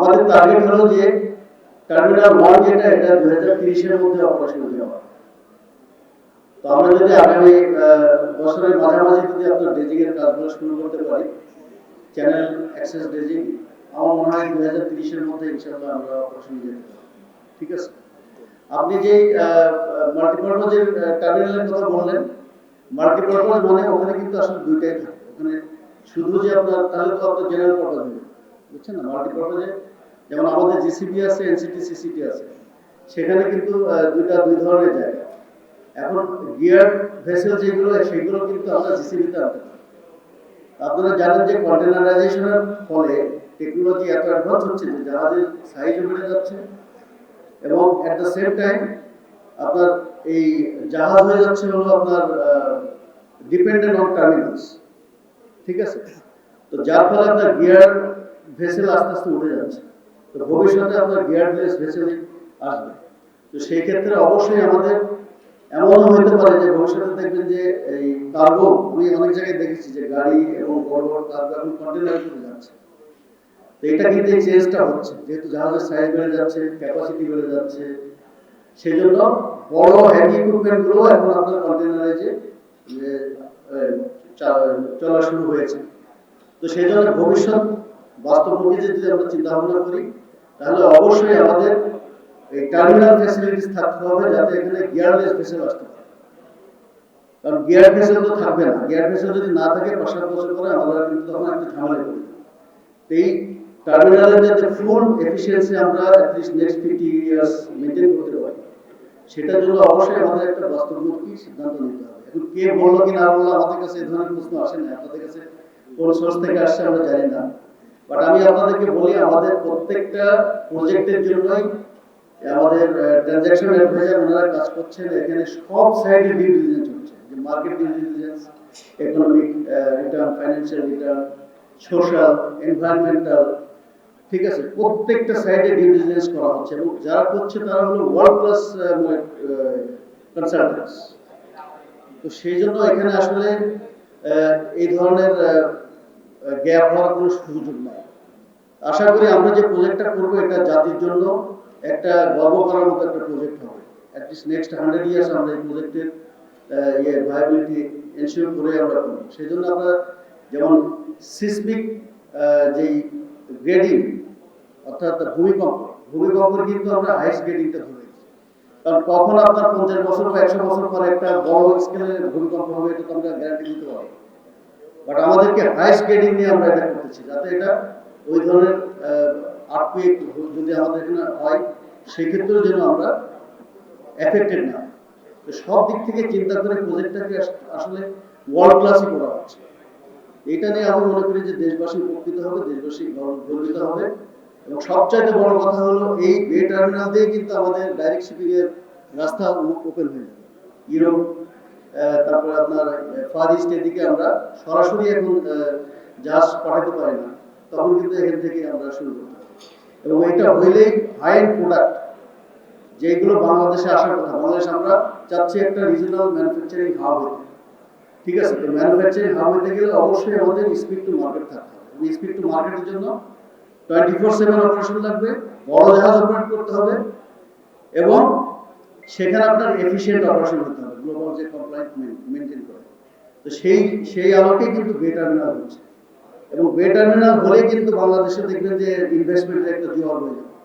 আমাদের টার্গেট হলো যে টার্মিনাল ওয়ান যেটা, এটা দু হাজার তিরিশের মধ্যে অপারেশন দেওয়া তো আমরা যদি আগামী বছরের মাঝামাঝি যদি আপনার ড্রেজিং এর কাজগুলো শুরু করতে পারি চ্যানেল অ্যাক্সেস ড্রেজিং আমার মনে হয় দু হাজার তিরিশের মধ্যে ইনশাআল্লাহ আমরা অপারেশন যেতে ঠিক আছে? আপনি যে মাল্টিপারপাজের টার্মিনালের কথা বললেন মাল্টিপারপাজ মানে ওখানে কিন্তু আসলে দুইটাই থাকে। ওখানে শুধু যে আপনার তাহলে তো আপনার জেনারেল পারপাজ বুঝছেন না? মাল্টিপারপাজে যেমন আমাদের জিসিবি আছে এনসিটি সিসিটি আছে। সেখানে কিন্তু দুইটা, দুই ধরনের জায়গা। এখন গিয়ার ভেসেল যেগুলো, সেগুলো কিন্তু আমরা জিসিবিতে আনতে আপনারা জানেন যে কন্টেনারাইজেশনের ফলে টেকনোলজি এত অ্যাডভান্স হচ্ছে যে জাহাজের সাইজও বেড়ে যাচ্ছে। এবং অ্যাট দ্য সেম টাইম আপনার এই জাহাজ হয়ে যাচ্ছে হলো আপনার ডিপেন্ডেন্ট অন টার্মিনালস ঠিক আছে? তো যার ফলে আপনার গিয়ার ভেসেল আস্তে আস্তে উঠে যাচ্ছে। ভবিষ্যতে আপনার গিয়ারলেস ভেসেল আসবে। তো সেই ক্ষেত্রে অবশ্যই আমাদের এমনও হতে পারে যে ভবিষ্যতে দেখবেন যে এই কার্গো আমি অনেক জায়গায় দেখেছি যে গাড়ি এবং বড় বড় কার্গো এখন কন্টেনার করে যাচ্ছে। তো এটা কিন্তু এই চেঞ্জটা হচ্ছে। যেহেতু জাহাজের সাইজ বেড়ে যাচ্ছে ক্যাপাসিটি বেড়ে যাচ্ছে, সেই জন্য বড়গুলো এখন আপনার কন্টেনারে যে চলা শুরু হয়েছে। তো সেই জন্য ভবিষ্যৎ বাস্তবমুখী যদি আমরা চিন্তা ভাবনা করি, তাহলে অবশ্যই আমাদের এই টার্মিনাল ফ্যাসিলিটিস থাকতে হবে যাতে এখানে গিয়ারলেস ভেসেল আসতে পারে। কারণ গিয়ার ভেসেল তো থাকবে না। গিয়ার ভেসেল যদি না থাকে পাঁচ বছর পরে আমরা কিন্তু তখন একটা ঝামেলা করি এই টার্মিনালের যাতে ফুল এফিসিয়েন্সি আমরা at least next fifty years maintain করতে পারি, সেটার জন্য অবশ্যই আমাদের একটা বাস্তবমুখী সিদ্ধান্ত নিতে হবে। এখন কে বলল কি না বলল আমাদের কাছে এই ধরনের প্রশ্ন আসে না। আপনাদের কাছে কোন সোর্স থেকে আসছে আমরা জানি না। বাট আমি আপনাদেরকে বলি, আমাদের প্রত্যেকটা প্রজেক্টের জন্যই আমাদের ট্রানজাকশন অ্যাডভাইজার ওনারা কাজ করছেন। এখানে সব সাইডে ডিউ ডিলিজেন্স হচ্ছে যে market due diligence economic return financial return social environmental ঠিক আছে? প্রত্যেকটা সাইডে ডিউ ডিলিজেন্স করা হচ্ছে। এবং যারা করছে তারা হলো ওয়ার্ল্ড ক্লাস কনসালটেন্টস তো সেই জন্য এখানে আসলে এই ধরনের গ্যাপ হওয়ার কোনো সুযোগ নাই। আশা করি আমরা যে প্রজেক্টটা করব, এটা জাতির জন্য একটা গর্ব করার মতো একটা প্রজেক্ট হবে। অ্যাটলিস্ট নেক্সট হান্ড্রেড ইয়ার্স আমরা এই প্রজেক্টের ইয়ে ভায়াবিলিটি এনশিওর করে আমরা করব। সেই জন্য আমরা যেমন সিসমিক যেই গ্রেডিং অর্থাৎ ভূমিকম্প ভূমিকম্পের কিন্তু আমরা হাইস্ট গ্রেডিংটা ধরে। কারণ কখন আপনার পঞ্চাশ বছর বা একশো বছর পরে একটা বড় স্কেলের ভূমিকম্প হবে, এটা তো আমরা গ্যারান্টি দিতে পারব বাট আমাদেরকে হাইস্ট গ্রেডিং নিয়ে আমরা এটা করতেছি, যাতে এটা ওই ধরনের আর্থকুয়েক যদি আমাদের এখানে হয়, সেক্ষেত্রেও যেন আমরা এফেক্টেড না তো সব দিক থেকে চিন্তা করে প্রজেক্টটাকে আসলে ওয়ার্ল্ড ক্লাসই করা হচ্ছে। এটা নিয়ে আমি মনে করি যে দেশবাসী উপকৃত হবে, দেশবাসী গর্ব- গর্বিত হবে। এবং সবচাইতে বড় কথা হলো, এই বে টার্মিনাল দিয়ে কিন্তু আমাদের ডাইরেক্ট শিপিং এর রাস্তা ওপেন হয়ে যাবে। ইউরোপ তারপরে আপনার ফার ইস্ট এদিকে আমরা সরাসরি এখন জাহাজ পাঠাতে পারি না। তখন কিন্তু এখান থেকে আমরা শুরু করতে এবং এটা হইলেই হাই এন্ড প্রোডাক্ট যেগুলো বাংলাদেশে আসার কথা। বাংলাদেশ আমরা চাচ্ছি একটা রিজনাল ম্যানুফ্যাকচারিং হাব হতে। ঠিক আছে? তো ম্যানুফ্যাকচারিং হাব হতে গেলে অবশ্যই আমাদের স্পিড টু মার্কেট থাকতে হবে। স্পিড টু মার্কেটের জন্য টোয়েন্টি ফোর সেভেন অপারেশন লাগবে, বড় জাহাজ অপারেট করতে হবে, এবং সেখানে আপনার এফিসিয়েন্ট অপারেশন হতে হবে। গ্লোবাল যে কমপ্লায়েন্ট মেনটেন করে। তো সেই সেই আলোকে কিন্তু বে টার্মিনাল হচ্ছে। এবং বে টার্মিনাল হলে কিন্তু বাংলাদেশে দেখবেন যে ইনভেস্টমেন্টের একটা জোয়ার হয়ে যাবে।